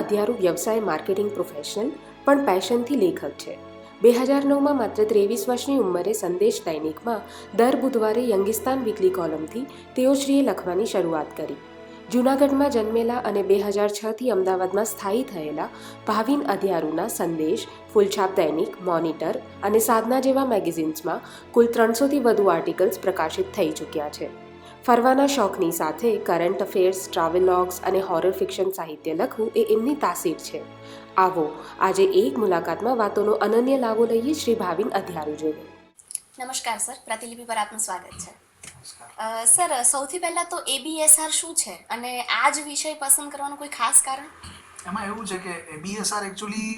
અધ્યારુ વ્યવસાય marketing professional, પણ પેશનથી લેખક છે. બે હજાર નવમાં માત્ર ત્રેવીસ વર્ષની ઉંમરે સંદેશ દૈનિકમાં દર બુધવારે યંગિસ્તાન વીકલી કોલમથી તેઓશ્રીએ લખવાની શરૂઆત કરી. જૂનાગઢમાં જન્મેલા અને બે હજાર છથી અમદાવાદમાં સ્થાયી થયેલા ભાવિન અધ્યારુના સંદેશ, ફૂલછાપ દૈનિક, મોનિટર અને સાધના જેવા મેગેઝિન્સમાં કુલ ત્રણસોથી વધુ આર્ટિકલ્સ પ્રકાશિત થઈ ચૂક્યા છે. ફરવાના શોખની સાથે કરંટ અફેર્સ ટ્રાવેલોગ્સ અને હોરર ફિક્શન સાહિત્ય લખવું એ એમની તાસીર છે. આવો આજે એક મુલાકાતમાં વાતોનો અનન્ય લાવો લઈએ શ્રી ભાવિન અધ્યારુ જોડે. નમસ્કાર સર પ્રતિલિપિ પર આપનું સ્વાગત છે. સર સૌથી પહેલા તો એબીએસઆર શું છે? અને આ જ વિષય પસંદ કરવાનું કોઈ ખાસ કારણ? એમાં એવું છે કે એબીએસઆર એકચ્યુઅલી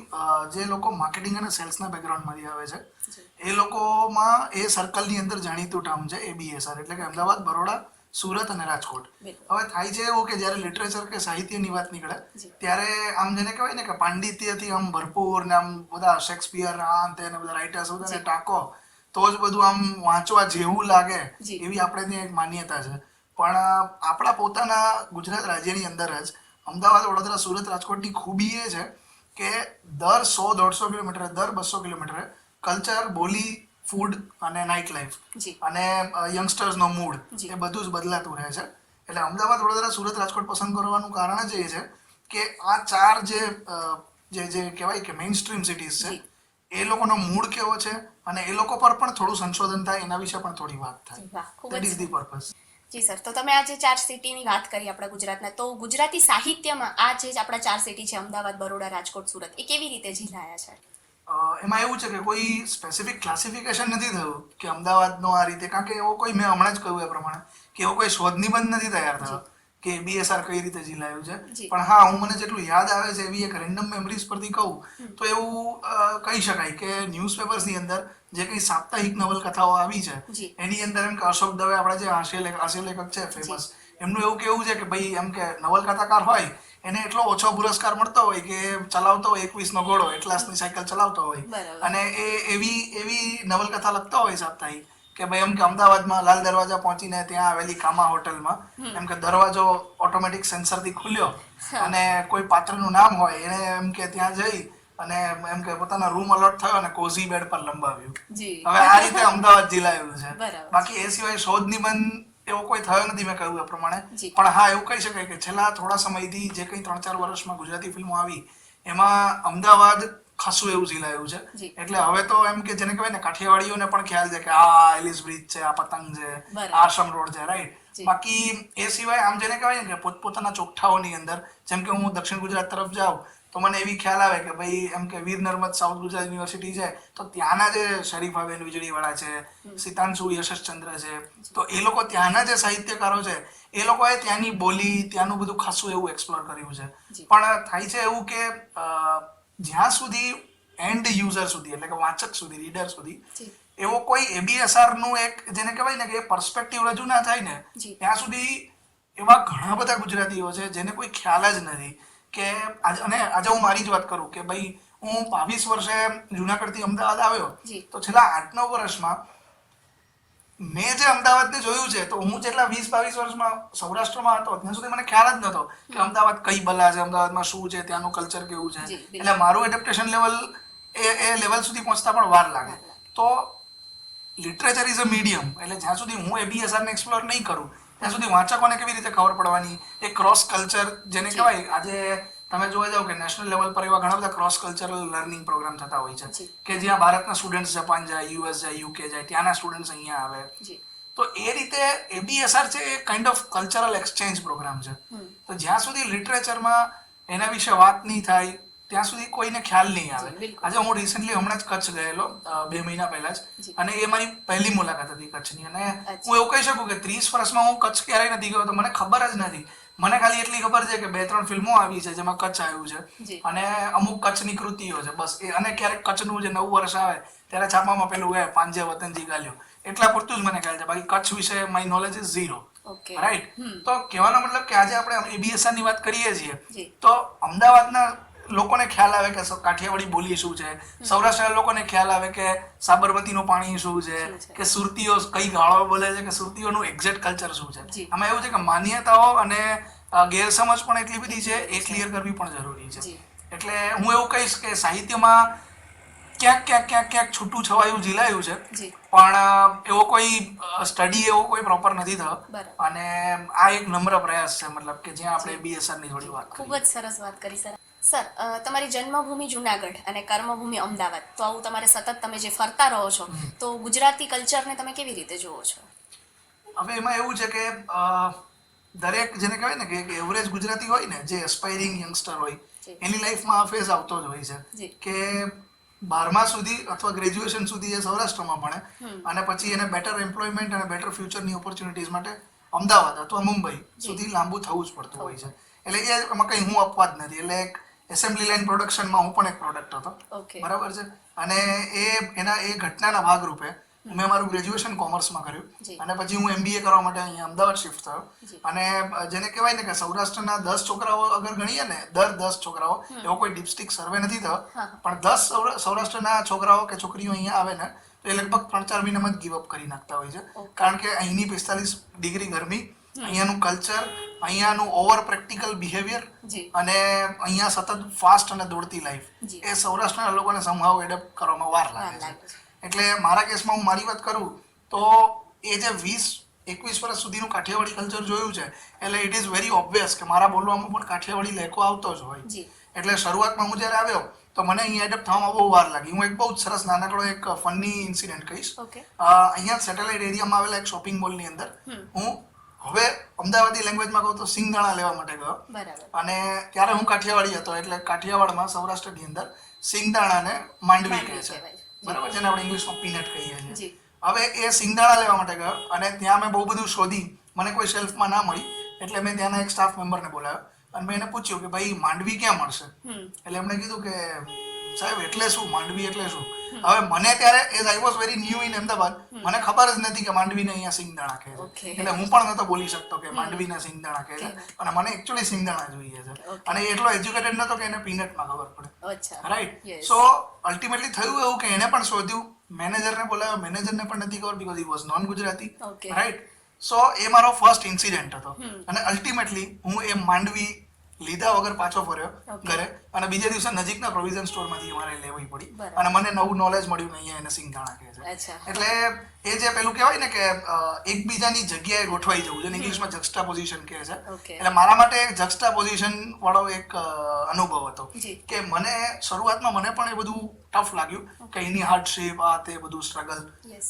જે લોકો માર્કેટિંગ અને સેલ્સના બેકગ્રાઉન્ડમાંથી આવે છે એ લોકોમાં એ સર્કલની અંદર જાણીતું ટર્મ છે એબીએસઆર એટલે કે અમદાવાદ બરોડા સુરત અને રાજકોટ. હવે થાય છે એવું કે જ્યારે લિટરેચર કે સાહિત્યની વાત નીકળે ત્યારે આમ જેને કહેવાય ને કે પાંડિત્યથી આમ ભરપૂર ને આમ બધા શેક્સપિયર આ તે ને બધા રાઇટર્સ બધાને ટાંકો તો જ બધું આમ વાંચવા જેવું લાગે એવી આપણે ત્યાં એક માન્યતા છે. પણ આપણા પોતાના ગુજરાત રાજ્યની અંદર જ અમદાવાદ વડોદરા સુરત રાજકોટની ખૂબી એ છે કે દર સો દોઢસો કિલોમીટરે દર બસો કિલોમીટરે કલ્ચર બોલી ફૂડ અને નાઇટ લાઈફ જી. અને યંગસ્ટર્સનો મૂડ જી. એ બધું જ બદલાતું રહે છે. એટલે અમદાવાદ વડોદરા સુરત રાજકોટ પસંદ કરવાનું કારણ જ એ છે કે આ ચાર જે જે જે કહેવાય કે મેઇન સ્ટ્રીમ સિટીઝ છે એ લોકોનો મૂડ કેવો છે અને એ લોકો પર પણ થોડું સંશોધન થાય એના વિશે પણ થોડી વાત થાય. That is the purpose G sir. તો તમે આજે ચાર સિટીની વાત કરી આપણા ગુજરાતના. તો ગુજરાતી સાહિત્યમાં આ જે આપણા ચાર સિટી છે અમદાવાદ બરોડા રાજકોટ સુરત એ કેવી રીતે ઝીલાયા છે? એમાં એવું છે કે કોઈ સ્પેસિફિક ક્લાસિફિકેશન નથી થયું કે અમદાવાદનો આ રીતે. કારણ કે એવો કોઈ મેં હમણાં જ કહ્યું એ પ્રમાણે કે એવો કોઈ શોધ નિબંધ નથી તૈયાર થયો કે બીએસઆર કઈ રીતે ઝીલાયું છે. પણ હા હું મને જેટલું યાદ આવે છે એવી એક રેન્ડમ મેમરીઝ પરથી કહું તો એવું કહી શકાય કે ન્યૂઝપેપર્સની અંદર જે કંઈ સાપ્તાહિક નવલકથાઓ આવી છે એની અંદર એમ કે અશોક દવે આપણા જે હાસ્ય હાસ્ય લેખક છે ફેમસ એમનું એવું કેવું છે કે ભાઈ એમ કે નવલકથાકાર હોય એને એટલો ઓછો પુરસ્કાર મળતો હોય કે ચલાવતો હોય એકવીસનો ઘોડો એટલાસની સાયકલ ચલાવતો હોય. અને એ એવી એવી નવલકથા લખતો હોય સાપ્તાહિક કે ભાઈ એમ કે અમદાવાદમાં લાલ દરવાજા પહોંચીને ત્યાં આવેલી કામા હોટલમાં એમ કે દરવાજો ઓટોમેટિક સેન્સરથી ખુલ્યો અને કોઈ પાત્રનું નામ હોય એને એમ કે ત્યાં જઈ અને એમ કે પોતાના રૂમ અલર્ટ થયો અને કોઝી બેડ પર લંબાવ્યું. હવે આ રીતે અમદાવાદ જિલ્લાયું છે. બાકી એ સિવાય શોધ નિબંધ એવો કોઈ થયો નથી મેં કહ્યું એ પ્રમાણે. પણ હા એવું કહી શકાય કે છેલ્લા થોડા સમયથી જે કંઈ ત્રણ ચાર વર્ષમાં ગુજરાતી ફિલ્મો આવી એમાં અમદાવાદ ખાસું એવું ઝીલાયું છે. એટલે હવે તો એમ કે જેને કહેવાય ને કાઠિયાવાડીઓને પણ ખ્યાલ છે કે આ એલિસ બ્રિજ છે આ પતંગ છે. આ આશ્રમ રોડ છે રાઈટ બાકી એ સિવાય આમ જેને કહેવાય ને કે પોતપોતાના ચોકઠાઓની અંદર જેમ કે હું દક્ષિણ ગુજરાત તરફ જાઉં તો મને એવી ખ્યાલ આવે કે ભાઈ એમ કે વીર નર્મદ સાઉથ ગુજરાત યુનિવર્સિટી છે તો ત્યાંના જે શરીફાબેન વીજળીવાળા છે સીતાંશુ યશસચંદ્ર છે તો એ લોકો ત્યાંના જે સાહિત્યકારો છે એ લોકોએ ત્યાંની બોલી ત્યાંનું બધું ખાસું એવું એક્સપ્લોર કર્યું છે. પણ થાય છે એવું કે જ્યાં સુધી એન્ડ યુઝર સુધી એટલે કે વાંચક સુધી રીડર સુધી એવો કોઈ એબીએસઆરનું એક જેને કહેવાય ને કે પર્સપેક્ટિવ રજૂ ના થાય ને ત્યાં સુધી એવા ઘણા બધા ગુજરાતીઓ છે જેને કોઈ ખ્યાલ જ નથી. કે આજે અને આજે હું મારી જ વાત કરું કે ભાઈ હું બાવીસ વર્ષે જુનાગઢથી અમદાવાદ આવ્યો. તો છેલ્લા આઠ નવ વર્ષમાં મેં જે અમદાવાદને જોયું છે તો હું જેટલા વીસ બાવીસ વર્ષમાં સૌરાષ્ટ્રમાં હતો ત્યાં સુધી મને ખ્યાલ જ નહોતો કે અમદાવાદ કઈ બલા છે અમદાવાદમાં શું છે ત્યાંનું કલ્ચર કેવું છે. એટલે મારું એડેપ્ટેશન લેવલ એ એ લેવલ સુધી પહોંચતા પણ વાર લાગે. તો લિટરેચર ઇઝ અ મીડિયમ એટલે જ્યાં સુધી હું એબીએસઆરને એક્સપ્લોર નહીં કરું ત્યાં સુધી વાંચકોને કેવી રીતે ખબર પડવાની? એ ક્રોસ કલ્ચર જેને કહેવાય આજે તમે જોવા જાવ કે નેશનલ લેવલ પર એવા ઘણા બધા ક્રોસ કલ્ચરલ લર્નિંગ પ્રોગ્રામ થતા હોય છે. કે જ્યાં ભારતના સ્ટુડન્ટ્સ જાપાન જાય યુએસ જાય યુકે જાય ત્યાંના સ્ટુડન્ટ્સ અહીંયા આવે. તો એ રીતે એબીએસઆર છે a kind of cultural exchange programme છે. તો જ્યાં સુધી લિટરેચરમાં એના વિશે વાત નહીં થાય ત્યાં સુધી કોઈને ખ્યાલ નહીં આવે. આજે હું રિસેન્ટલી હમણાં જ કચ્છ ગયેલો બે મહિના પહેલા જ. અને એ મારી પહેલી મુલાકાત હતી કચ્છની. અને હું એવું કહી શકું કે ત્રીસ વર્ષમાં હું કચ્છ ક્યારેય નથી ગયો તો મને ખબર જ નથી. મને ખાલી એટલી ખબર છે કે બે ત્રણ ફિલ્મો આવી છે જેમાં કચ્છ આવ્યું છે. અને અમુક કચ્છની કૃતિઓ છે બસ એ. અને ક્યારેક કચ્છનું જે નવું વર્ષ આવે ત્યારે છાપામાં પેલું હે પાંજે વતનજી ગાલ્યો. એટલા પૂરતું જ મને ખ્યાલ છે. બાકી કચ્છ વિશે my knowledge is zero right તો કહેવાનો મતલબ કે આજે આપણે એબીએસઆરની વાત કરીએ છીએ. તો અમદાવાદના લોકોને ખ્યાલ આવે કે કાઠિયાવાડી બોલી શું છે? સૌરાષ્ટ્રના લોકોને ખ્યાલ આવે કે સાબરમતીનું પાણી શું છે? કે સુરતીઓ કઈ ગાળો બોલે છે કે સુરતીઓનું એક્ઝેક્ટ કલ્ચર શું છે. આમાં એવું છે કે માન્યતાઓ અને ગેરસમજ પણ એટલી બધી છે એ ક્લિયર કરવી પણ જરૂરી છે. એટલે હું એવું કહીશ કે સાહિત્યમાં ક્યાંક ક્યાંક ક્યાંક ક્યાંક છૂટું છવાયું ઝીલાયું છે. પણ એવો કોઈ સ્ટડી એવો કોઈ પ્રોપર નથી થયો. અને આ એક નમ્ર પ્રયાસ છે મતલબ કે જ્યાં આપણે બીએસઆરની થોડી વાત ખૂબ જ સરસ વાત કરી સર. સર તમારી જન્મભૂમિ જુનાગઢ અને કર્મભૂમિ અમદાવાદ. તો આવું તમારે સતત તમે જે ફરતા રહો છો તો ગુજરાતી કલ્ચરને તમે કેવી રીતે જુઓ છો? હવે એમાં એવું છે કે દરેક જેને કહેવાય ને કે એવરેજ ગુજરાતી હોય ને જે એસ્પાયરિંગ યંગસ્ટર હોય એની લાઈફમાં આ ફેઝ આવતો જ હોય છે. કે બારમા સુધી અથવા ગ્રેજ્યુએશન સુધી એ સૌરાષ્ટ્રમાં ભણે અને પછી એને બેટર એમ્પ્લોયમેન્ટ અને બેટર ફ્યુચરની ઓપોર્ચ્યુનિટીઝ માટે અમદાવાદ અથવા મુંબઈ સુધી લાંબુ થવું જ પડતું હોય છે. એટલે એ એમાં કંઈ હું અપવાદ નથી. એટલે એક એસેમ્બલી લાઈન પ્રોડક્શનમાં હું પણ એક પ્રોડક્ટ હતો. બરાબર છે? અને એ એના એ ઘટનાના ભાગરૂપે મેં મારું ગ્રેજ્યુએશન કોમર્સમાં કર્યું. અને પછી હું એમબીએ કરવા માટે અહીંયા અમદાવાદ શિફ્ટ થયો. અને જેને કહેવાય ને કે સૌરાષ્ટ્રના દસ છોકરાઓ અગર ગણીએ ને દર દસ છોકરાઓ એવો કોઈ ડિપસ્ટિક સર્વે નથી થયો. પણ દસ સૌરાષ્ટ્રના છોકરાઓ કે છોકરીઓ અહીંયા આવે ને તો એ લગભગ ત્રણ ચાર મહિનામાં જ ગીવ અપ કરી નાખતા હોય છે. કારણ કે અહીંની પિસ્તાલીસ ડિગ્રી ગરમી અહીંયાનું કલ્ચર અહીંયાનું ઓવર પ્રેક્ટિકલ બિહેવિયર અને અહીંયા સતત ફાસ્ટ અને દોડતી લાઈફ એ સૌરાષ્ટ્રના લોકોને સંભાવ એડપ્ટ કરવામાં વાર લાગે છે. એટલે મારા કેસમાં હું મારી વાત કરું તો એ જે વીસ એકવીસ વર્ષ સુધીનું કાઠિયાવાડી કલ્ચર જોયું છે એટલે ઇટ ઇઝ વેરી ઓબ્વિયસ કે મારા બોલવામાં પણ કાઠિયાવાડી લેકો આવતો જ હોય. એટલે શરૂઆતમાં હું જ્યારે આવ્યો તો મને અહીંયા એડપ્ટ થવામાં બહુ વાર લાગી. હું એક બહુ જ સરસ નાનકડો એક ફની ઇન્સિડન્ટ કહીશ. અહીંયા સેટેલાઇટ એરિયામાં આવેલા એક શોપિંગ મોલની અંદર હું હવે અમદાવાદી લેંગ્વેજમાં કહું તો સિંગદાણા લેવા માટે ગયો. અને ત્યારે હું કાઠિયાવાડી હતો એટલે કાઠિયાવાડમાં સૌરાષ્ટ્રની અંદર સિંગદાણાને માંડવી કહે છે. બરાબર જેને આપણે ઇંગ્લિશમાં પીનટ કહીએ છીએ. હવે એ સિંગદાણા લેવા માટે ગયો અને ત્યાં મેં બહુ બધું શોધી મને કોઈ શેલ્ફમાં ના મળી એટલે મેં ત્યાંના એક સ્ટાફ મેમ્બરને બોલાવ્યો અને મેં એને પૂછ્યું કે ભાઈ માંડવી ક્યાં મળશે? એટલે એમણે કીધું કે સાહેબ એટલે શું? માંડવી એટલે શું? હવે મને ત્યારે as I was very new in Ahmedabad મને ખબર જ નથી કે માંડવીને અહીંયા સિંગદાણા કહે છે. એટલે હું પણ નતો બોલી શકતો કે માંડવીને સિંગદાણા કહે છે. અને મને એકચ્યુઅલી સિંગદાણા જોઈએ છે. અને એટલો એજ્યુકેટેડ નતો કે એને પીનટમાં ખબર પડે. રાઈટ સો અલ્ટિમેટલી થયું એવું કે એને પણ શોધ્યું. મેનેજરને બોલાવ્યો. મેનેજરને પણ નથી ખબર because he was non Gujarati right so એ મારો ફર્સ્ટ ઇન્સિડન્ટ હતો. અને અલ્ટિમેટલી હું એ માંડવી લીધા વગર પાછો ફર્યો ઘરે. અને બીજા દિવસે નજીકના પ્રોવિઝન સ્ટોરમાંથી મારે લેવી પડી. અને મને નવું નોલેજ મળ્યું કે અહીંયા એને સિંગદાણા કહે છે. એટલે એ જે પેલું કહેવાય ને કે એકબીજાની જગ્યાએ ગોઠવાઈ જવું જેને ઇંગ્લિશમાં જક્સ્ટા પોઝિશન કહે છે. એટલે મારા માટે જક્સ્ટા પોઝિશન વાળો એક અનુભવ હતો. કે મને શરૂઆતમાં મને પણ એ બધું ટફ લાગ્યું કે એની હાર્ડશીપ આ તે બધું સ્ટ્રગલ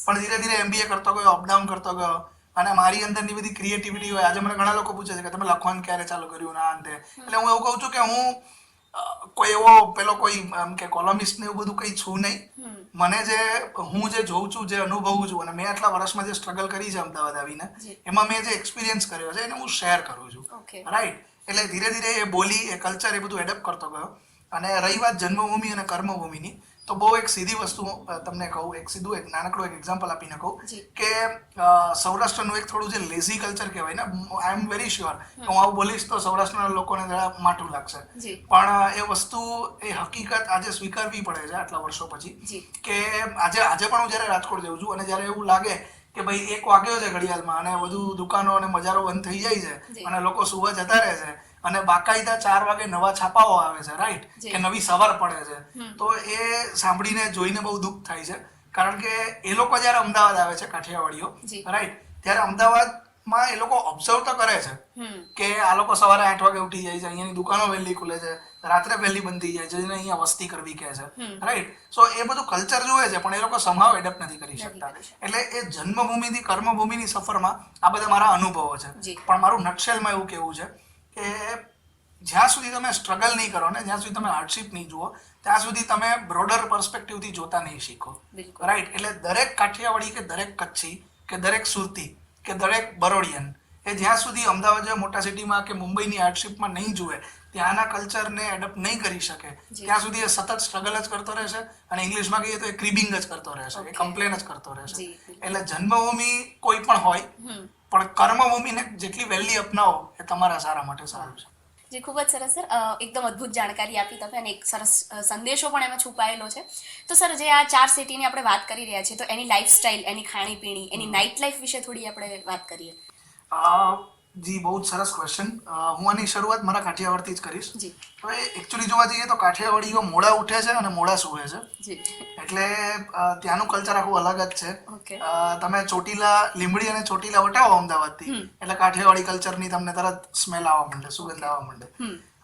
પણ ધીરે ધીરે એમબીએ કરતો ગયો અપડાઉન કરતો ગયો. અને મારી અંદરની બધી ક્રિએટિવિટી હોય. આજે મને ઘણા લોકો પૂછે છે કે તમે લખવાનું ક્યારે ચાલુ કર્યું ના અંતે? એટલે હું એવું કહું છું કે હું કોઈ એવો પેલો કોઈ એમ કે કોલમિસ્ટ ને એવું બધું કંઈ છું નહીં. મને જે હું જે જોઉં છું જે અનુભવું છું અને મેં આટલા વર્ષમાં જે સ્ટ્રગલ કરી છે અમદાવાદ આવીને એમાં મેં જે એક્સપિરિયન્સ કર્યો છે એને હું શેર કરું છું. રાઈટ એટલે ધીરે ધીરે એ બોલી એ કલ્ચર એ બધું એડપ્ટ કરતો ગયો. અને રહી વાત જન્મભૂમિ અને કર્મભૂમિની. તો બહુ એક સીધી વસ્તુ તમને કહું એક સીધું એક નાનકડું એક એક્ઝામ્પલ આપીને કહું કે સૌરાષ્ટ્રનું એક થોડું જે લેઝી કલ્ચર કહેવાય ને આઈ એમ વેરી શ્યોર કે હું આવું બોલીશ તો સૌરાષ્ટ્રના લોકોને જરા માઠું લાગશે. પણ એ વસ્તુ એ હકીકત આજે સ્વીકારવી પડે છે આટલા વર્ષો પછી કે આજે આજે પણ હું જ્યારે રાજકોટ જાઉં છું અને જ્યારે એવું લાગે કે ભાઈ એક વાગ્યો છે ઘડિયાળમાં અને બધું દુકાનો અને બજારો બંધ થઈ જાય છે અને લોકો સુવા જતા રહે છે અને બાકાયદા ચાર વાગે નવા છાપાઓ આવે છે રાઈટ. કે નવી સવાર પડે છે. તો એ સાંભળીને જોઈને બહુ દુઃખ થાય છે. કારણ કે એ લોકો જ્યારે અમદાવાદ આવે છે કાઠિયાવાડીઓ રાઈટ ત્યારે અમદાવાદમાં એ લોકો ઓબ્ઝર્વ તો કરે છે કે આ લોકો સવારે આઠ વાગે ઉઠી જાય છે અહીંયાની દુકાનો વહેલી ખુલે છે રાત્રે વહેલી બંધ થઈ જાય છે જેને અહીંયા વસ્તી કરવી કહે છે રાઈટ સો એ બધું કલ્ચર જોવે છે પણ એ લોકો સમાવ એડપ્ટ નથી કરી શકતા. એટલે એ જન્મભૂમિથી કર્મભૂમિની સફરમાં આ બધા મારા અનુભવો છે. પણ મારું નટશેલમાં એવું કેવું છે કે જ્યાં સુધી તમે સ્ટ્રગલ નહીં કરો ને જ્યાં સુધી તમે હાર્ડશીપ નહીં જુઓ ત્યાં સુધી તમે બ્રોડર પર્સપેક્ટિવથી જોતા નહીં શીખો. રાઈટ એટલે દરેક કાઠિયાવાડી કે દરેક કચ્છી કે દરેક સુરતી કે દરેક બરોડિયન એ જ્યાં સુધી અમદાવાદ જેવા મોટા સિટીમાં કે મુંબઈની હાર્ડશીપમાં નહીં જુએ ત્યાંના કલ્ચરને એડપ્ટ નહીં કરી શકે ત્યાં સુધી એ સતત સ્ટ્રગલ જ કરતો રહેશે અને ઇંગ્લિશમાં કહીએ તો એ ક્રિબિંગ જ કરતો રહેશે એ કમ્પ્લેન જ કરતો રહેશે. એટલે જન્મભૂમિ કોઈ પણ હોય પણ કર્મભૂમિને જેટલી વહેલી અપનાવો એ તમારા સારા માટે સારું છે. જે ખૂબ જ સરસ સર. એકદમ અદ્ભુત જાણકારી આપી તમે અને એક સરસ સંદેશો પણ એમાં છુપાયેલો છે. તો સર જે આ ચાર સિટીની આપણે વાત કરી રહ્યા છીએ તો એની લાઈફસ્ટાઈલ એની ખાણીપીણી એની નાઇટ લાઈફ વિશે થોડી આપણે વાત કરીએ. જી બહુ જ સરસ ક્વેશ્ચન હું આની શરૂઆત મારા કાઠિયાવાડથી જ કરીશ. હવે એકચ્યુઅલી જોવા જઈએ તો કાઠિયાવાડીઓ મોડા ઉઠે છે અને મોડા સુવે છે. એટલે ત્યાંનું કલ્ચર આખું અલગ જ છે. તમે ચોટીલા લીમડી અને ચોટીલા વટાવો અમદાવાદથી. એટલે કાઠિયાવાડી કલ્ચરની તમને તરત સ્મેલ આવવા માંડે સુગંધ આવવા માંડે.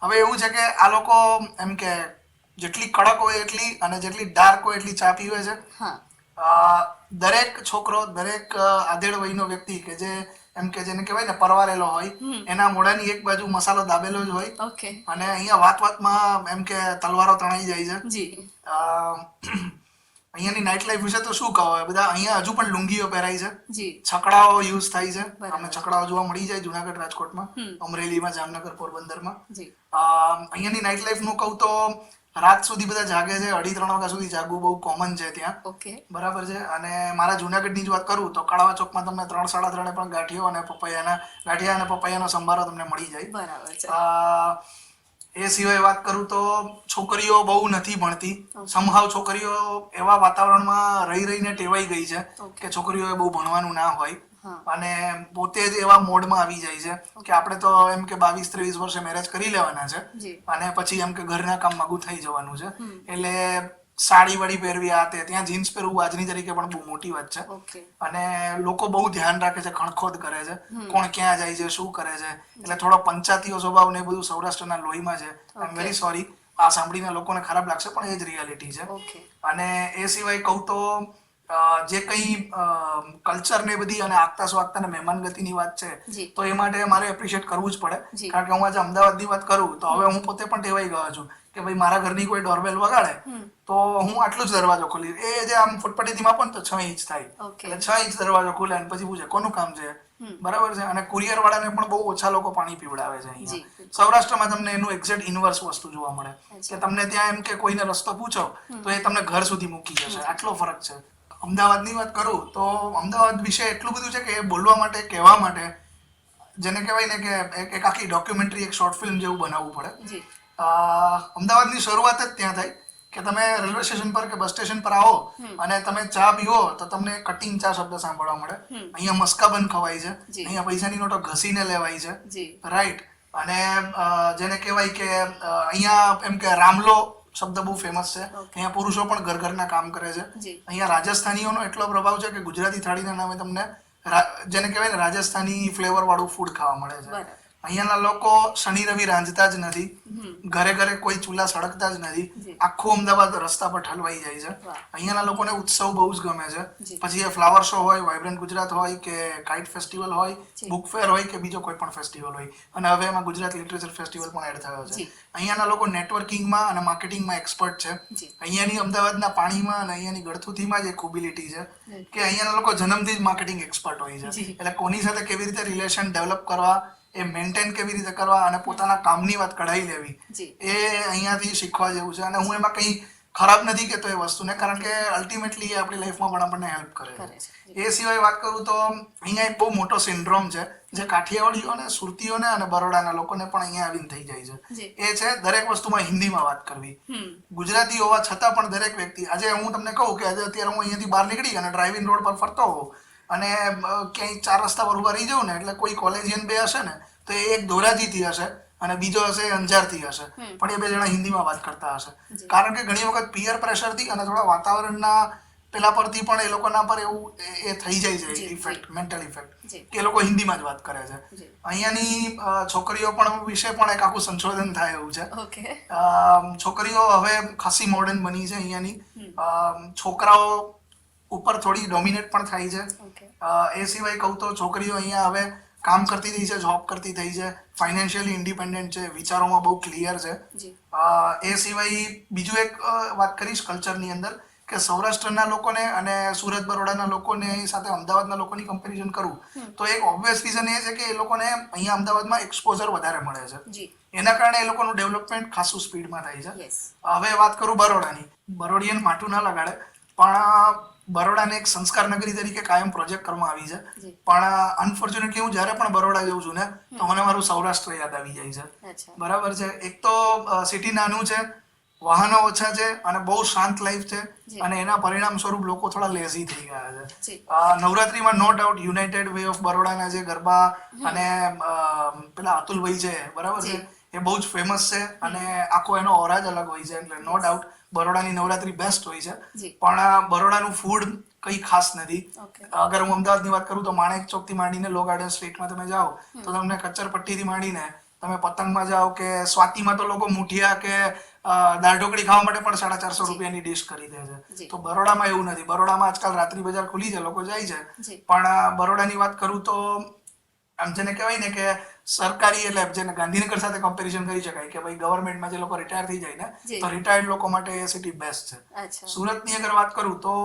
હવે એવું છે કે આ લોકો એમ કે જેટલી કડક હોય એટલી અને જેટલી ડાર્ક હોય એટલી ચા પીવે છે. દરેક છોકરો દરેક આધેડ વયનો વ્યક્તિ કે જે એમ કે જેને કહેવાય ને પરવારેલો હોય. એના મોઢાની એક બાજુ મસાલો દાબેલો જ હોય. અને અહીંયા વાત વાતમાં એમ કે તલવારો તણાઈ જાય છે. અહીંયાની નાઇટ લાઈફ વિશે તો શું કહો? બધા અહીંયા હજુ પણ લુંગીઓ પહેરાય છે. છકડાઓ યુઝ થાય છે. બરાબર. છકડાઓ જોવા મળી જાય જુનાગઢ રાજકોટમાં અમરેલીમાં જામનગર પોરબંદરમાં. અહીંયાની નાઇટ લાઈફનું કહું તો રાત સુધી બધા જાગે છે અઢી ત્રણ વાગ્યા સુધી જાગવું બહુ કોમન છે ત્યાં. ઓકે બરાબર છે? અને મારા જુનાગઢની જ વાત કરું તો કાળવા ચોકમાં તમને ત્રણ સાડા ત્રણે પણ ગાંઠિયો અને પપૈયાના ગાંઠિયા અને પપૈયાનો સંભારો તમને મળી જાય. બરાબર છે. એ સિવાય વાત કરું તો છોકરીઓ બહુ નથી ભણતી. સમહાવ છોકરીઓ એવા વાતાવરણમાં રહી રહીને ટેવાઈ ગઈ છે કે છોકરીઓએ બહુ ભણવાનું ના હોય. અને પોતે જ એવા મોડમાં આવી જાય છે કે આપણે તો એમ કે બાવીસ ત્રેવીસ વર્ષે મેરેજ કરી લેવાના છે અને પછી એમ કે ઘરના કામ માગું થઈ જવાનું છે. એટલે સાડી વાડી પહેરવી આ તે ત્યાં જીન્સ પહેરવું આજની તરીકે પણ બહુ મોટી વાત છે. અને લોકો બહુ ધ્યાન રાખે છે ખણખોદ કરે છે. કોણ ક્યાં જાય છે શું કરે છે? એટલે થોડો પંચાતીઓ સ્વભાવ ને એ બધું સૌરાષ્ટ્રના લોહીમાં છે. આઈ એમ વેરી સોરી આ સાંભળીને લોકોને ખરાબ લાગશે પણ એ જ રિયાલિટી છે. અને એ સિવાય કહું તો જે કંઈ કલ્ચર ને બધી અને આગતા સ્વાગતા અને મહેમાનગતિની વાત છે તો એ માટે મારે એપ્રિશિએટ કરવું જ પડે. કારણ કે હું આજે અમદાવાદની વાત કરું તો હવે હું પોતે પણ ટેવાઈ ગયો છું કે ભાઈ મારા ઘરની કોઈ ડોરબેલ વગાડે તો હું આટલું જ દરવાજો ખોલી એ જે આમ ફૂટપટ્ટીથી માપો ને તો છ ઇંચ થાય. એટલે છ ઇંચ દરવાજો ખુલે અને પછી પૂછે કોનું કામ છે? બરાબર છે અને કુરિયર વાળાને પણ બહુ ઓછા લોકો પાણી પીવડાવે છે અહીંયા. સૌરાષ્ટ્રમાં તમને એનું એક્ઝેક્ટ ઇનવર્સ વસ્તુ જોવા મળે. કે તમને ત્યાં એમ કે કોઈને રસ્તો પૂછો તો એ તમને ઘર સુધી મૂકી જશે. આટલો ફરક છે. અમદાવાદની વાત કરું તો અમદાવાદ વિશે એટલું બધું છે કે બોલવા માટે કહેવા માટે જેને કહેવાય ને કે એક એક આખી ડોક્યુમેન્ટરી એક શોર્ટ ફિલ્મ જેવું બનાવવું પડે. અમદાવાદની શરૂઆત જ ત્યાં થાય કે તમે રેલવે સ્ટેશન પર કે બસ સ્ટેશન પર આવો અને તમે ચા પીવો તો તમને કટિંગ ચા શબ્દ સાંભળવા મળે. અહીંયા મસ્કાબન ખવાય છે. અહીંયા પૈસાની નોટો ઘસીને લેવાય છે. રાઈટ અને જેને કહેવાય કે અહીંયા એમ કે રામલો શબ્દ બહુ ફેમસ છે અહીંયા પુરુષો પણ ઘર ઘરના કામ કરે છે. અહીંયા રાજસ્થાનીઓનો એટલો પ્રભાવ છે કે ગુજરાતી થાળીના નામે તમને જેને કહેવાય ને રાજસ્થાની ફ્લેવર વાળું ફૂડ ખાવા મળે છે. અહીંયાના લોકો શનિ રવિ રાંધતા જ નથી. ઘરે ઘરે કોઈ ચૂલા સળગતા જ નથી. આખું અમદાવાદ રસ્તા પર ઠલવાઈ જાય છે. અહિયાંના લોકોને ઉત્સવ બહુ જ ગમે છે. પછી એ ફ્લાવર શો હોય વાઇબ્રન્ટ ગુજરાત હોય કે કાઇટ ફેસ્ટિવલ હોય. બુક ફેર હોય કે બીજો કોઈ પણ ફેસ્ટિવલ હોય. અને હવે એમાં ગુજરાત લિટરેચર ફેસ્ટિવલ પણ એડ થયો છે. અહિયાંના લોકો નેટવર્કિંગમાં અને માર્કેટિંગમાં એક્સપર્ટ છે. અહિયાંની અમદાવાદના પાણીમાં અને અહીંયાની ગળથુથીમાં જ એક ખૂબિલિટી છે કે અહીંયાના લોકો જન્મથી જ માર્કેટિંગ એક્સપર્ટ હોય છે. એટલે કોની સાથે કેવી રીતે રિલેશન ડેવલપ કરવા એ મેન્ટેન કેવી રીતે કરવા અને પોતાના કામની વાત કઢાઈ લેવી. એ અહીંયાથી શીખવા જેવું છે અને હું એમાં કંઈ ખરાબ નથી કહેતો એ વસ્તુને કારણ કે અલ્ટિમેટલી એ આપણી લાઈફમાં પણ આપણને હેલ્પ કરે કરે છે. એ સિવાય વાત કરું તો અહીંયા એક બહુ મોટો સિન્ડ્રોમ છે જે કાઠિયાવાડીઓને સુરતીઓને અને બરોડાના લોકોને પણ અહીંયા આવીને થઈ જાય છે. એ છે દરેક વસ્તુમાં હિન્દીમાં વાત કરવી. ગુજરાતી હોવા છતાં પણ દરેક વ્યક્તિ આજે હું તમને કહું કે આજે અત્યારે હું અહીંયાથી બહાર નીકળી અને ડ્રાઇવિંગ રોડ પર ફરતો હોઉં અને ક્યાંય ચાર રસ્તા પર ઊભા રહી જવું ને એટલે કોઈ કોલેજિયન બે હશે ને તો એ એક ધોરાજીથી હશે અને બીજો હશે અંજારથી હશે. પણ એ બે જણા હિન્દીમાં વાત કરતા હશે. કારણ કે ઘણી વખત પિયર પ્રેશરથી અને થોડા વાતાવરણના પેલા પરથી પણ એ લોકોના પર એવું એ- એ થઈ જાય છે ઇફેક્ટ મેન્ટલ ઇફેક્ટ કે એ લોકો હિન્દીમાં જ વાત કરે છે. અહીંયાની છોકરીઓ પણ વિશે પણ એક આખું સંશોધન થાય એવું છે. છોકરીઓ હવે ખાસી મોડર્ન બની છે અહીંયાની. છોકરાઓ ઉપર થોડી ડોમિનેટ પણ થાય છે. એ સિવાય કહું તો છોકરીઓ અહીંયા હવે કામ કરતી થઈ છે જોબ કરતી થઈ છે ફાઇનાન્શિયલી ઇન્ડિપેન્ડન્ટ છે વિચારોમાં બહુ ક્લિયર છે. એ સિવાય બીજું એક વાત કરીશ કલ્ચરની અંદર કે સૌરાષ્ટ્રના લોકોને અને સુરત બરોડાના લોકોને સાથે અમદાવાદના લોકોની કમ્પેરિઝન કરું તો એક ઓબ્વિયસ રીઝન એ છે કે એ લોકોને અહીંયા અમદાવાદમાં એક્સપોઝર વધારે મળે છે. એના કારણે એ લોકોનું ડેવલપમેન્ટ ખાસું સ્પીડમાં થાય છે. હવે વાત કરું બરોડાની. બરોડિયન માટું ના લગાડે પણ બરોડાને એક સંસ્કાર નગરી તરીકે કાયમ પ્રોજેક્ટ કરવામાં આવી છે. પણ અનફોર્ચ્યુનેટલી હું જ્યારે પણ બરોડા જઉં છું ને તો મને મારું સૌરાષ્ટ્ર યાદ આવી જાય છે. બરાબર છે. એક તો સિટી નાનું છે વાહનો ઓછા છે અને બહુ શાંત લાઈફ છે અને એના પરિણામ સ્વરૂપ લોકો થોડા લેઝી થઈ ગયા છે. નવરાત્રીમાં no doubt united way of બરોડાના જે ગરબા અને પેલા અતુલભાઈ છે બરાબર છે એ બહુ જ ફેમસ છે અને આખો એનો ઓરાજ અલગ હોય છે એટલે નો ડાઉટ બરોડાની નવરાત્રી બેસ્ટ હોય છે. પણ આ બરોડાનું ફૂડ કઈ ખાસ નથી. અગર હું અમદાવાદની વાત કરું તો માણેક ચોકથી માંડીને લો ગાર્ડન સ્ટ્રીટમાં તમે જાઓ તો તમને કચ્ચરપટ્ટીથી માંડીને તમે પતંગમાં જાઓ કે સ્વાતિમાં તો લોકો મુઠિયા કે દાળ ઢોકળી ખાવા માટે પણ સાડા ચારસો રૂપિયાની ડિશ કરી દે છે. તો બરોડામાં એવું નથી. બરોડામાં આજકાલ રાત્રિ બજાર ખુલી છે લોકો જાય છે. પણ બરોડાની વાત કરું તો આમ જેને કહેવાય ને કે સરકારી એટલે જેને ગાંધીનગર સાથે કમ્પેરિઝન કરી શકાય કે ભાઈ ગવર્મેન્ટમાં જે લોકો રિટાયર થઈ જાય ને તો રિટાયર્ડ લોકો માટે એ સિટી બેસ્ટ છે. સુરતની અગર વાત કરું તો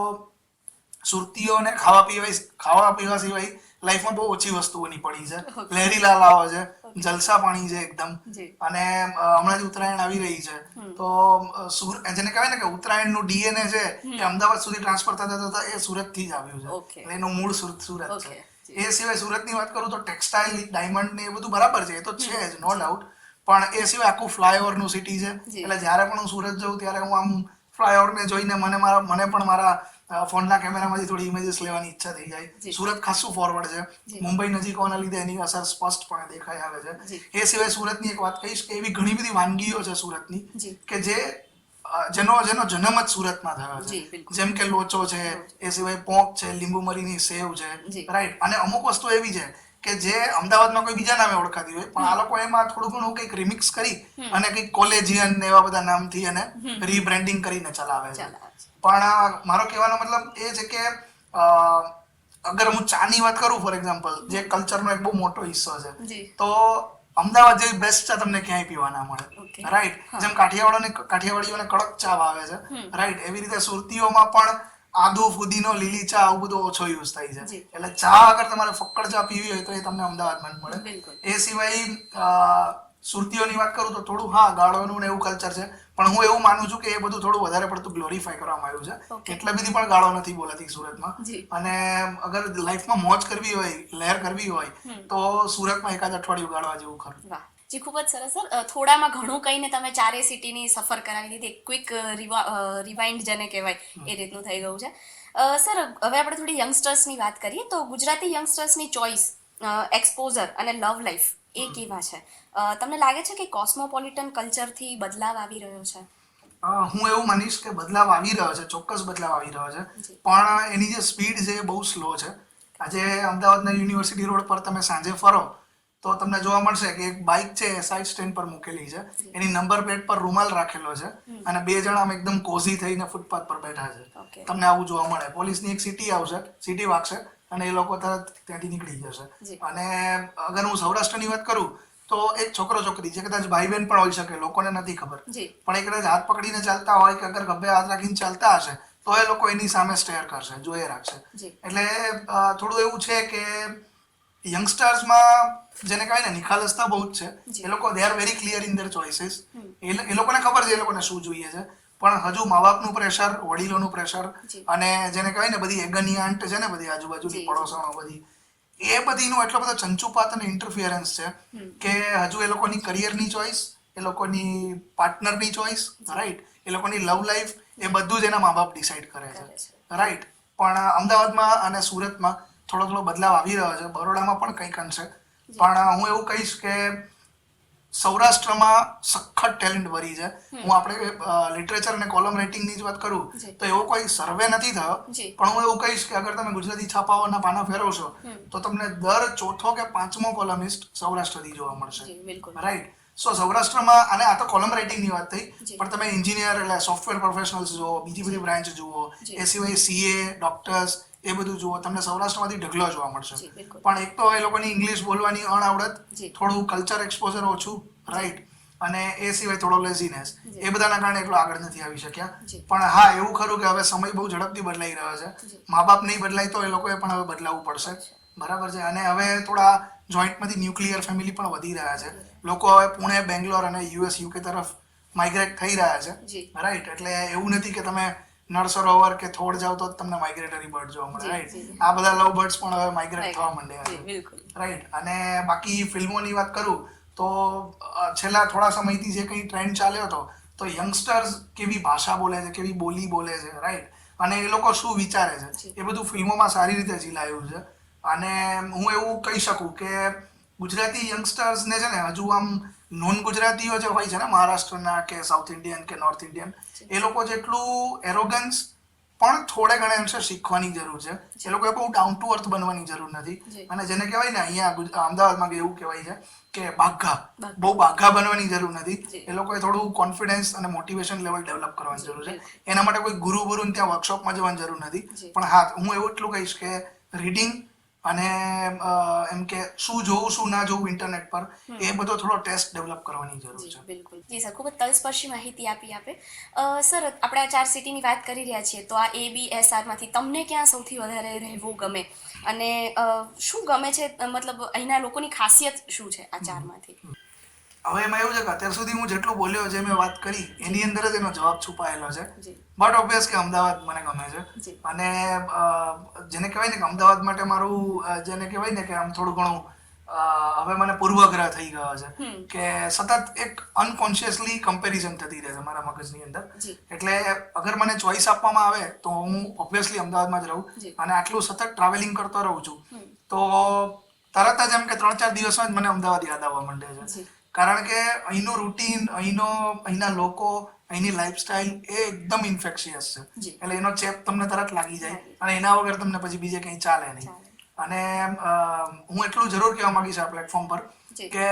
સુરતીઓને ખાવા પીવા ખાવા પીવા સિવાય લાઈફમાં બહુ ઓછી વસ્તુઓની પડી છે. લહેરી લાલ આવે છે જલસા પાણી છે એકદમ. અને હમણાં જ ઉત્તરાયણ આવી રહી છે. તો સુર જેને કહેવાય ને કે ઉત્તરાયણનું ડીએનએ છે એ અમદાવાદ સુધી ટ્રાન્સફર થતા થતા એ સુરતથી જ આવ્યું છે. એનું મૂળ સુરત સુરત છે. એ સિવાય સુરતની વાત કરું તો ટેક્સટાઇલ ડાયમંડ ને એ બધું બરાબર છે એ તો છે જ નો ડાઉટ પણ એ સિવાય આખું ફ્લાયઓવરનું સિટી છે. એટલે જ્યારે પણ હું સુરત જઉં ત્યારે હું આમ ફ્લાયઓવરને જોઈને મને મારા મને પણ મારા ફોનના કેમેરામાંથી થોડી ઇમેજીસ લેવાની ઈચ્છા થઈ જાય. સુરત ખાસું ફોરવર્ડ છે. મુંબઈ નજીક હોવાના લીધે એની અસર સ્પષ્ટપણે દેખાઈ આવે છે. એ સિવાય સુરતની એક વાત કહીશ કે એવી ઘણી બધી વાનગીઓ છે સુરતની કે જે જેનો જેનો જન્મ જ સુરતમાં થયો છે. જેમ કે લોચો છે એ સિવાય પોંક છે લીંબુ મરીની સેવ છે. રાઈટ અને અમુક વસ્તુ એવી છે કે જે અમદાવાદમાં કોઈ બીજા નામે ઓળખાતી હોય પણ આ લોકો એમાં થોડું ઘણું કંઈક રિમિક્સ કરી અને કંઈક કોલેજિયન ને એવા બધા નામથી એને રીબ્રેન્ડિંગ કરીને ચલાવે છે. પણ મારો કહેવાનો મતલબ એ છે કે અગર હું ચાની વાત કરું ફોર એક્ઝામ્પલ જે કલ્ચરનો એક બહુ મોટો હિસ્સો છે તો અમદાવાદ જેવી બેસ્ટ ચા તમને ક્યાંય પીવા ના મળે. રાઈટ જેમ કાઠિયાવાડોને કાઠિયાવાડીઓને કડક ચા ભાવે છે. રાઈટ એવી રીતે સુરતીઓમાં પણ આદુ ફુદીનો લીલી ચા આવું બધું ઓછો યુઝ થાય છે. એટલે ચા અગર તમારે ફક્કડ ચા પીવી હોય તો એ તમને અમદાવાદમાં મળે. એ સિવાય સુરતીઓની વાત કરું તો થોડું હા ગાળોનું ને એવું કલ્ચર છે. પણ હું એવું માનું છું કે એ બધું થોડું વધારે પડતું ગ્લોરીફાય કરવામાં આવ્યું છે. Okay. બધી પણ ગાળો નથી બોલાતી સુરતમાં. અને અગર લાઈફમાં મોજ કરવી હોય લહેર કરવી હોય તો સુરતમાં એકાદ અઠવાડિયું ગાળવા જેવું ખરું. જી ખૂબ જ સરસ સર. થોડામાં ઘણું કહીને તમે ચારે સિટીની સફર કરાવી દીધી. ક્વિક રિવાઇન્ડ જેને કહેવાય એ રીતનું થઈ ગયું છે. સર હવે આપણે થોડી યંગસ્ટર્સની વાત કરીએ. તો ગુજરાતી યંગસ્ટર્સની ચોઇસ એક્સપોઝર અને લવ લાઈફ એ કેવા છે. તમને લાગે છે કે કોસ્મોપોલિટન કલ્ચરથી બદલાવ આવી રહ્યો છે? હું એવું માનીશ કે બદલાવ આવી રહ્યો છે ચોક્કસ બદલાવ આવી રહ્યો છે. પણ એની જે સ્પીડ છે એ બહુ સ્લો છે. આજે અમદાવાદના યુનિવર્સિટી રોડ પર તમે સાંજે ફરો તો તમને જોવા મળશે કે એક બાઇક છે એ સાઇડ સ્ટેન્ડ પર મૂકેલી છે. એની નંબર પ્લેટ પર રૂમાલ રાખેલો છે અને બે જણા આમ એકદમ કોઝી થઈને ફૂટપાથ પર બેઠા છે. તમને આવું જોવા મળે. પોલીસની એક સિટી આવશે સિટી વાગશે. અને એ લોકો તરત ત્યાંથી નીકળી જશે. અને અગર હું સૌરાષ્ટ્રની વાત કરું તો એક છોકરો છોકરી જે કદાચ ભાઈ બહેન પણ હોઈ શકે લોકોને નથી ખબર. પણ એ કદાચ હાથ પકડીને ચાલતા હોય કે અગર ગભે હાથ રાખીને ચાલતા હશે તો એ લોકો એની સામે સ્ટેર કરશે જોઈએ રાખશે. એટલે થોડું એવું છે કે યંગસ્ટર્સમાં જેને કહેવાય ને નિખાલસતા બહુ જ છે. એ લોકો they are very clear in their choices એ લોકોને ખબર છે એ લોકોને શું જોઈએ છે. પણ હજુ મા બાપનું પ્રેશર વડીલોનું પ્રેશર અને જેને કહેવાય ને બધી એગની આંટ છે ને બધી આજુબાજુની. પડોશણો બધી એ બધીનો એટલો બધો ચંચુપાત અને ઇન્ટરફિયરન્સ છે કે હજુ એ લોકોની કરિયરની ચોઇસ એ લોકોની પાર્ટનરની ચોઇસ રાઈટ એ લોકોની લવ લાઈફ એ બધું જ એના મા બાપ ડિસાઈડ કરે છે. રાઈટ પણ અમદાવાદમાં અને સુરતમાં થોડો થોડો બદલાવ આવી રહ્યો છે. બરોડામાં પણ કંઈક અંશે. પણ હું એવું કહીશ કે સૌરાષ્ટ્રમાં સખત ટેલેન્ટ ભરી છે. હું આપણે લિટરેચર અને કોલમ રાઇટિંગની જ વાત કરું તો એવો કોઈ સર્વે નથી થયો. પણ હું એવું કહીશ કે અગર તમે ગુજરાતી છાપાઓના પાના ફેરવશો તો તમને દર ચોથો કે પાંચમો કોલમિસ્ટ સૌરાષ્ટ્રથી જોવા મળશે. રાઈટ સો સૌરાષ્ટ્રમાં અને આ તો કોલમ રાઇટિંગની વાત થઈ પણ તમે એન્જિનિયર એટલે સોફ્ટવેર પ્રોફેશનલ્સ જુઓ બીજી બધી બ્રાન્ચ જુઓ એ સિવાય સીએ ડોક્ટર્સ એ બધું જુઓ તમને સૌરાષ્ટ્રમાંથી ઢગલો જોવા મળશે. પણ એક તો એ લોકોની ઇંગ્લિશ બોલવાની અણઆવડત. થોડું કલ્ચર એક્સપોઝર ઓછું રાઈટ અને એ સિવાય થોડો લેઝીનેસ એ બધાના કારણે એટલો આગળ નથી આવી શક્યા. પણ હા એવું ખરું કે હવે સમય બહુ ઝડપથી બદલાઈ રહ્યો છે. મા બાપ નહીં બદલાય તો એ લોકોએ પણ હવે બદલાવવું પડશે. બરાબર છે. અને હવે થોડા જોઈન્ટમાંથી ન્યુક્લિયર ફેમિલી પણ વધી રહ્યા છે. લોકો હવે પુણે બેંગ્લોર અને યુએસ યુકે તરફ માઇગ્રેટ થઈ રહ્યા છે. રાઈટ એટલે એવું નથી કે તમે નળ સરોવર કે થોડ જાવ તો તમને માઇગ્રેટરી બર્ડ જોવા મળે રાઈટ આ બધા લવ બર્ડ્સ પણ હવે માઇગ્રેટ થવા માંડ્યા રાઈટ અને બાકી ફિલ્મોની વાત કરું તો છેલ્લા થોડા સમયથી જે કંઈ ટ્રેન્ડ ચાલ્યો હતો તો યંગસ્ટર્સ કેવી ભાષા બોલે છે કેવી બોલી બોલે છે રાઈટ અને એ લોકો શું વિચારે છે? એ બધું ફિલ્મોમાં સારી રીતે ઝીલાયું છે. અને હું એવું કહી શકું કે ગુજરાતી યંગસ્ટર્સને છે ને હજુ આમ નોન ગુજરાતીઓ જે હોય છે ને મહારાષ્ટ્રના કે સાઉથ ઇન્ડિયન કે નોર્થ ઇન્ડિયન એ લોકો જેટલું એરોગન્સ પણ થોડે ઘણે અંશે શીખવાની જરૂર છે. એ લોકોએ બહુ ડાઉન ટુ અર્થ બનવાની જરૂર નથી. અને જેને કહેવાય ને અહીંયા અમદાવાદમાં એવું કહેવાય છે કે બાઘા. બહુ બાઘા બનવાની જરૂર નથી. એ લોકોએ થોડું કોન્ફિડન્સ અને મોટિવેશન લેવલ ડેવલપ કરવાની જરૂર છે. એના માટે કોઈ ગુરુ ગુરુ ત્યાં વર્કશોપમાં જવાની જરૂર નથી. પણ હા હું એવું એટલું કહીશ કે રીડિંગ અને એમ કે શું જોવું શું ના જોવું ઇન્ટરનેટ પર એ બધો થોડો ટેસ્ટ ડેવલપ કરવાની જરૂર છે. બિલકુલ. જી સર ખૂબ જ તલસ્પર્શી માહિતી આપી આપે. અ, સર આપણે આ ચાર સિટીની વાત કરી રહ્યા છીએ તો આ એ બી માંથી તમને ક્યાં સૌથી વધારે રહેવું ગમે? અને શું ગમે છે? મતલબ અહીંના લોકોની ખાસિયત શું છે આ ચારમાંથી હવે એમાં એવું છે કે અત્યાર સુધી હું જેટલું બોલ્યો જે મેં વાત કરી એની અંદર જ એનો જવાબ છુપાયેલો છે. જી. બટ ઓબ્વિયસ કે અમદાવાદ મને ગમે છે. અને જેને કહેવાય ને કે અમદાવાદ માટે મારું જેને કહેવાય ને કે આમ થોડું ઘણું હવે મને પૂર્વગ્રહ થઈ ગયો છે. કે સતત એક અનકોન્શિયસલી કમ્પેરિઝન થતી રહે છે મારા મગજની અંદર. એટલે અગર મને ચોઈસ આપવામાં આવે તો હું ઓબ્વિયસલી અમદાવાદમાં જ રહું. અને આટલું સતત ટ્રાવેલિંગ કરતો રહું છું. તો તરત જ એમ કે ત્રણ ચાર દિવસમાં જ મને અમદાવાદ યાદ આવવા માંડે છે. કારણ કે અહીંનું રૂટીન અહીંનો અહીંના લોકો અહીંની લાઈફસ્ટાઈલ એ એકદમ ઇન્ફેક્શિયસ છે. એટલે એનો ચેપ તમને તરત લાગી જાય. અને એના વગર તમને પછી બીજે કંઈ ચાલે નહીં. અને હું એટલું જરૂર કહેવા માંગીશ આ પ્લેટફોર્મ પર કે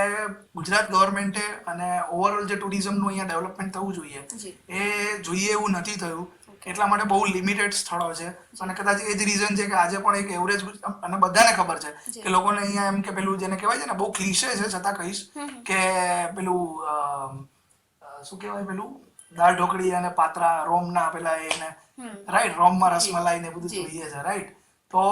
ગુજરાત ગવર્મેન્ટે અને ઓવરઓલ જે ટુરિઝમનું અહીંયા ડેવલપમેન્ટ થવું જોઈએ એ જોઈએ એવું નથી થયું. એટલા માટે બહુ લિમિટેડ સ્થળો છે. અને કદાચ એ જ રીઝન છે કે આજે પણ એક એવરેજ અને બધાને ખબર છે કે લોકોને અહીંયા એમ કે પેલું જેને કહેવાય છે ને બહુ ક્લીશે છે છતાં કહીશ કે પેલું શું કહેવાય પેલું? દાળ ઢોકળી અને પાત્રા રોમના પેલા એને રાઈટ રોમમાં રસમલાઈ ને બધું જોઈએ છે રાઈટ તો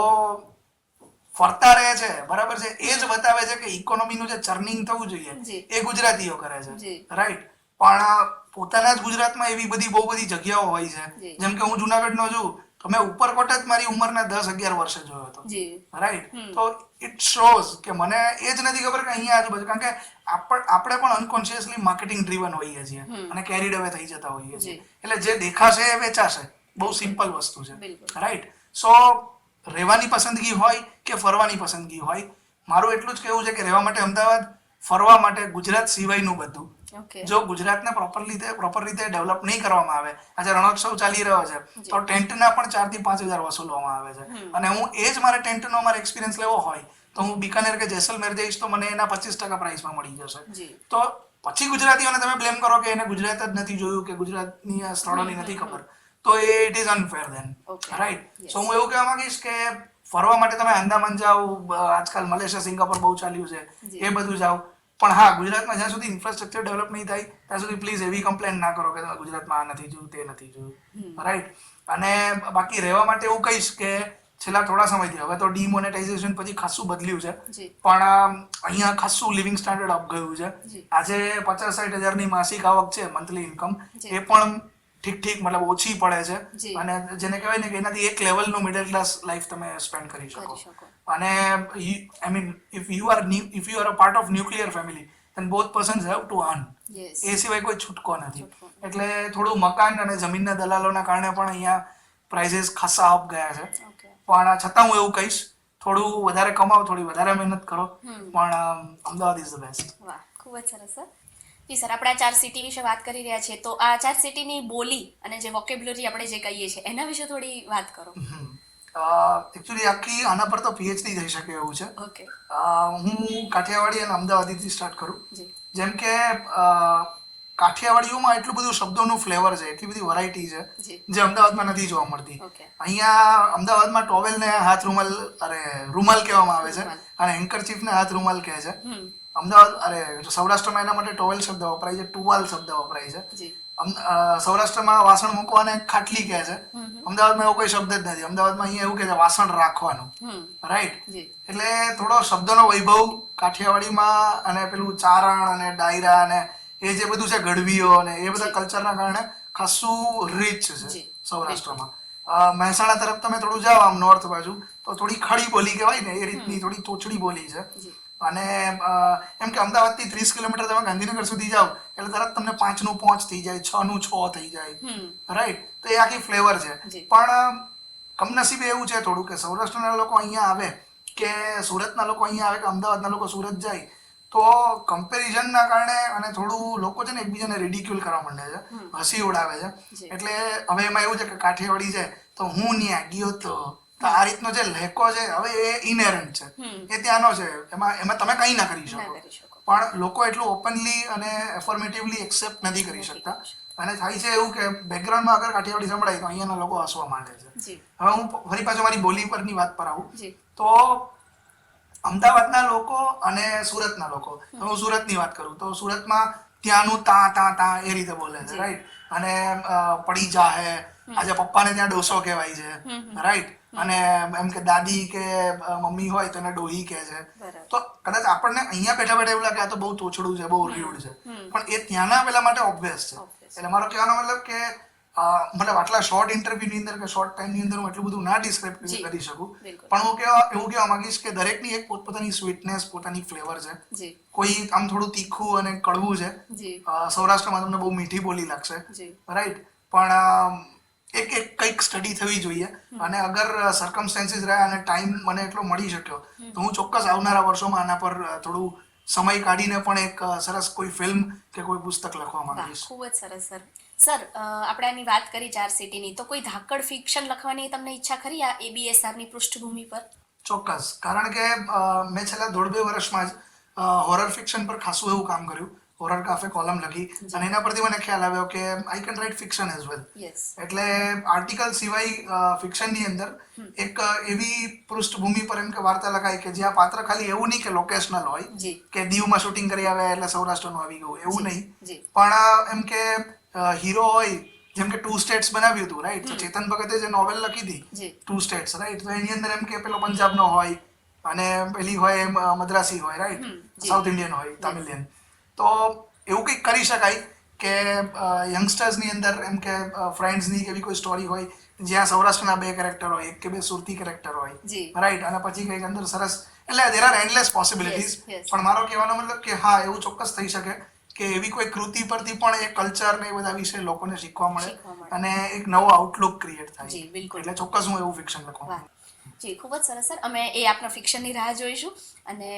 ફરતા રહે છે બરાબર છે? એ જ બતાવે છે કે ઇકોનોમીનું જે ચર્નિંગ થવું જોઈએ એ ગુજરાતીઓ કરે છે રાઈટ પણ પોતાના જ ગુજરાતમાં એવી બધી બહુ બધી જગ્યાઓ હોય છે જેમ કે હું જુનાગઢનો છું તો મેં ઉપરકોટ જ મારી ઉંમરના દસ અગિયાર વર્ષે જોયો હતો રાઈટ તો ઇટ શોઝ કે મને એ જ નથી ખબર કે અહીંયા આજુબાજુ કારણ કે આપણે પણ અનકોન્શિયસલી માર્કેટિંગ ડ્રીવન હોઈએ છીએ અને કેરીડ અવે થઈ જતા હોઈએ છીએ. એટલે જે દેખાશે એ વેચાશે. બહુ સિમ્પલ વસ્તુ છે. રાઈટ સો રહેવાની પસંદગી હોય કે ફરવાની પસંદગી હોય? મારું એટલું જ કહેવું છે કે રહેવા માટે અમદાવાદ ફરવા માટે ગુજરાત સિવાયનું બધું. જો ગુજરાતને પ્રોપર રીતે પ્રોપર રીતે ડેવલપ નહીં કરવામાં આવે આજે રણોત્સવ ચાલી રહ્યો છે તો ટેન્ટના પણ ચારથી પાંચ હજાર વસૂલવામાં આવે છે. અને હું એ જ મારે ટેન્ટનો મારે એક્સપિરિયન્સ લેવો હોય તો હું બિકાનેર કે જેસલમેર જઈશ તો મને એના પચીસ ટકા પ્રાઇસમાં મળી જશે. તો પછી ગુજરાતીઓને તમે બ્લેમ કરો કે એને ગુજરાત જ નથી જોયું કે ગુજરાતની આ સ્થળોની નથી ખબર. તો એ it is unfair then right so હું એવું કહેવા માંગીશ કે ફરવા માટે તમે આંદામાન જાઓ આજકાલ મલેશિયા સિંગાપોર બહુ ચાલ્યું છે. એ બધું જાઓ. પણ હા ગુજરાતમાં જ્યાં સુધી ઇન્ફ્રાસ્ટ્રક્ચર ડેવલપ નહીં થાય ત્યાં સુધી પ્લીઝ એવી કમ્પ્લેન ના કરો કે તમે ગુજરાતમાં આ નથી જોયું તે નથી જોયું. રાઈટ અને બાકી રહેવા માટે એવું કહીશ કે છેલ્લા થોડા સમયથી હવે તો ડિમોનેટાઇઝેશન પછી ખાસું બદલ્યું છે. પણ અહીંયા ખાસું લિવિંગ સ્ટાન્ડર્ડ અપ ગયું છે. આજે પચાસ સાઠ હજારની માસિક આવક છે મંથલી ઇન્કમ એ પણ ઠીક ઠીક મતલબ ઓછી પડે છે. અને જેને કહેવાય ને કે એનાથી એક લેવલનું મિડલ ક્લાસ લાઈફ તમે સ્પેન્ડ કરી શકો. અને I mean if you are if you are a part of nuclear family then both persons have to earn એ સિવાય કોઈ છૂટકો નથી. એટલે થોડું મકાન અને જમીનના દલાલોના કારણે પણ અહીંયા પ્રાઇઝીસ ખાસા અપ ગયા છે. પણ છતાં હું એવું કહીશ થોડું વધારે કમાઓ થોડી વધારે મહેનત કરો. પણ અમદાવાદ ઇઝ ધ બેસ્ટ વાહ ખૂબ જ સરસ સર. જી સર આપણે આ ચાર સિટી વિશે વાત કરી રહ્યા છીએ. તો આ ચાર સિટીની બોલી અને જે વોકેબ્યુલરી આપણે જે કહીએ છીએ એના વિશે થોડી વાત કરો. એકચ્યુઅલી આખી આના પર તો પીએચડી થઈ શકે એવું છે. હું કાઠિયાવાડી અને અમદાવાદીથી સ્ટાર્ટ કરું. જેમ કે કાઠિયાવાડીઓમાં એટલું બધું શબ્દોનું ફ્લેવર છે એટલી બધી વરાયટી છે જે. અમદાવાદમાં નથી જોવા મળતી. અહીંયા અમદાવાદમાં ટોવેલને હાથ રૂમાલ અરે રૂમાલ કહેવામાં આવે છે. અને હેન્કરચીફને હાથ રૂમાલ કહે છે. અમદાવાદ અરે સૌરાષ્ટ્રમાં એના માટે ટોવેલ શબ્દ વપરાય છે ટુવાલ શબ્દ વપરાય છે. સૌરાષ્ટ્રમાં વાસણ મૂકવાને ખાટલી કહે છે. અમદાવાદમાં એવો કોઈ શબ્દ જ નથી. અમદાવાદમાં અહીંયા એવું કહે છે વાસણ રાખવાનું. રાઈટ એટલે થોડો શબ્દનો વૈભવ કાઠિયાવાડીમાં અને પેલું ચારણ અને ડાયરા અને એ જે બધું છે ગઢવીઓ અને એ બધા કલ્ચરના કારણે ખાસું રીચ છે. સૌરાષ્ટ્રમાં. મહેસાણા તરફ તમે થોડું જાઓ આમ નોર્થ બાજુ તો થોડી ખડી બોલી કહેવાય ને એ રીતની થોડી તોચડી બોલી છે. અને એમ કે અમદાવાદથી ત્રીસ કિલોમીટર તમે ગાંધીનગર સુધી જાઓ એટલે તરત તમને પાંચનું પાંચ થઈ જાય છનું છ થઈ જાય. રાઈટ તો એ આખી ફ્લેવર છે. પણ કમનસીબે એવું છે થોડું કે સૌરાષ્ટ્રના લોકો અહીંયા આવે કે સુરતના લોકો અહીંયા આવે કે અમદાવાદના લોકો સુરત જાય તો કમ્પેરિઝનના કારણે અને થોડું લોકો છે ને એકબીજાને રેડિક્યુલ કરવા માંડે છે હસી ઉડાવે છે. એટલે હવે એમાં એવું છે કે કાઠિયાવાડી છે તો હું ત્યાં ગયો તો તો આ રીતનો જે લહેકો છે હવે એ ઇનહેરન્ટ છે. એ ત્યાંનો છે. એમાં એમાં તમે કંઈ ના કરી શકો. પણ લોકો એટલું ઓપનલી અને એફોર્મેટિવલી એક્સેપ્ટ નથી કરી શકતા. અને થાય છે એવું કે બેકગ્રાઉન્ડમાં અગર કાઠિયાવાડી સંભળાય તો અહીંયાના લોકો હસવા માંડે છે. હવે હું ફરી પાછું મારી બોલી પરની વાત પર આવું. તો અમદાવાદના લોકો અને સુરતના લોકો. હું સુરતની વાત કરું. તો સુરતમાં ત્યાંનું તા તા તા એ રીતે બોલે છે રાઈટ અને પડી જા હે આજે પપ્પાને ત્યાં ડોસો કહેવાય છે. રાઈટ અને એમ કે દાદી કે મમ્મી હોય તો એને ડોહી કહે છે. તો કદાચ આપણને અહીંયા બેઠા બેઠા એવું લાગે આ તો બહુ તોછડું છે બહુ રૂડ છે. પણ એ ત્યાંના પેલા માટે ઓબ્વિયસ છે. એટલે મારો કહેવાનો મતલબ કે મતલબ આટલા શોર્ટ ઇન્ટરવ્યુની અંદર કે શોર્ટ ટાઈમની અંદર હું એટલું બધું ના ડિસ્ક્રાઇબ કરી શકું. પણ હું કહેવા એવું કહેવા માંગીશ કે દરેકની એક પોતપોતાની સ્વીટનેસ પોતાની ફ્લેવર છે. કોઈ આમ થોડું તીખું અને કડવું છે. સૌરાષ્ટ્રમાં તમને બહુ મીઠી બોલી લાગશે. રાઈટ પણ એક એક કંઈક સ્ટડી થવી જોઈએ. અને અગર સરકમસ્ટેન્સીસ રહ્યા અને ટાઈમ મને એટલો મળી શક્યો તો હું ચોક્કસ આવનારા વર્ષોમાં આના પર થોડું સમય કાઢીને પણ એક સરસ કોઈ ફિલ્મ કે કોઈ પુસ્તક લખવા માંગીશ. ખૂબ જ સરસ સર. સર આપણે આની વાત કરી ચાર સિટીની તો કોઈ ધાકડ ફિક્શન લખવાની તમને ઈચ્છા ખરી આ એબીએસઆરની પૃષ્ઠભૂમિ પર? ચોક્કસ. કારણ કે મેં છેલ્લા દોઢ બે વર્ષમાં જ હોરર ફિક્શન પર ખાસું એવું કામ કર્યું. હોરર કાફે કોલમ લખી. અને એના પરથી મને ખ્યાલ આવ્યો કે I can write fiction as well એટલે આર્ટિકલ સિવાય ફિક્શનની અંદર એક એવી પૃષ્ઠભૂમિ પર એમ કે વાર્તા લખાય કે જ્યાં પાત્ર ખાલી એવું નહીં કે લોકેશનલ હોય કે દીવમાં શૂટિંગ કરી આવે એટલે સૌરાષ્ટ્રનું આવી ગયું એવું નહીં. પણ એમ કે હીરો હોય જેમ કે ટુ સ્ટેટ્સ બનાવ્યું હતું રાઈટ તો ચેતન ભગતે જે નોવેલ લખી હતી ટુ સ્ટેટ્સ રાઈટ તો એની અંદર એમ કે પેલો પંજાબનો હોય અને પેલી હોય મદ્રાસી હોય રાઈટ સાઉથ ઇન્ડિયન હોય તામિલિયન તો એવું કંઈક કરી શકાય કે યંગસ્ટર્સની અંદર એમ કે ફ્રેન્ડ્સની એવી કોઈ સ્ટોરી હોય જ્યાં સૌરાષ્ટ્રના બે કેરેક્ટર હોય એક કે બે સુરતી કેરેક્ટર હોય. રાઈટ અને પછી કંઈક અંદર સરસ એટલે દેર આર એન્ડલેસ પોસિબિલિટીઝ. પણ મારો કહેવાનો મતલબ કે હા એવું ચોક્કસ થઈ શકે કે એવી કોઈ કૃતિ પરથી પણ એ કલ્ચર ને એ બધા વિશે લોકોને શીખવા મળે. અને એક નવો આઉટલુક ક્રિએટ થાય. એટલે ચોક્કસ હું એવું ફિક્શન વાહ જી ખૂબ જ સરસ સર. અમે એ આપના ફિક્શનની રાહ જોઈશું અને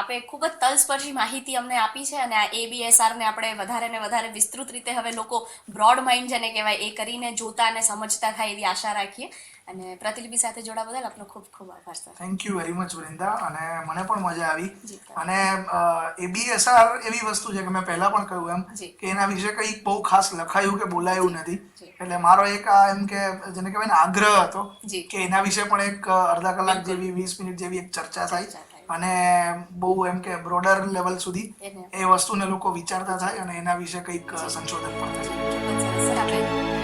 આપે ખૂબ જ તલસ્પર્શી માહિતી અમને આપી છે અને આ એબીએસઆરને આપણે વધારે ને વધારે વિસ્તૃત રીતે હવે લોકો બ્રોડ માઇન્ડ જેને કહેવાય એ કરીને જોતા અને સમજતા થાય એવી આશા રાખીએ. અને પ્રતિલિપિ સાથે જોડા બદલ આપનો ખૂબ ખૂબ આભાર sir. Thank you very much Vrinda અને મને પણ મજા આવી. અને એબીએસઆર એવી વસ્તુ છે કે મેં પહેલા પણ કહ્યું એમ. કે એના વિશે કંઈ બહુ ખાસ લખાયું કે બોલાયું નથી. એટલે મારો એક આ એમ કે જેને કહેવાય ને આગ્રહ હતો. કે એના વિશે પણ એક અ, અડધા કલાક જેવી વીસ મિનિટ જેવી એક ચર્ચા થાય. અને બહુ એમ કે બ્રોડર લેવલ સુધી એ વસ્તુને લોકો વિચારતા થાય અને એના વિશે કંઈક સંશોધન પણ થાય.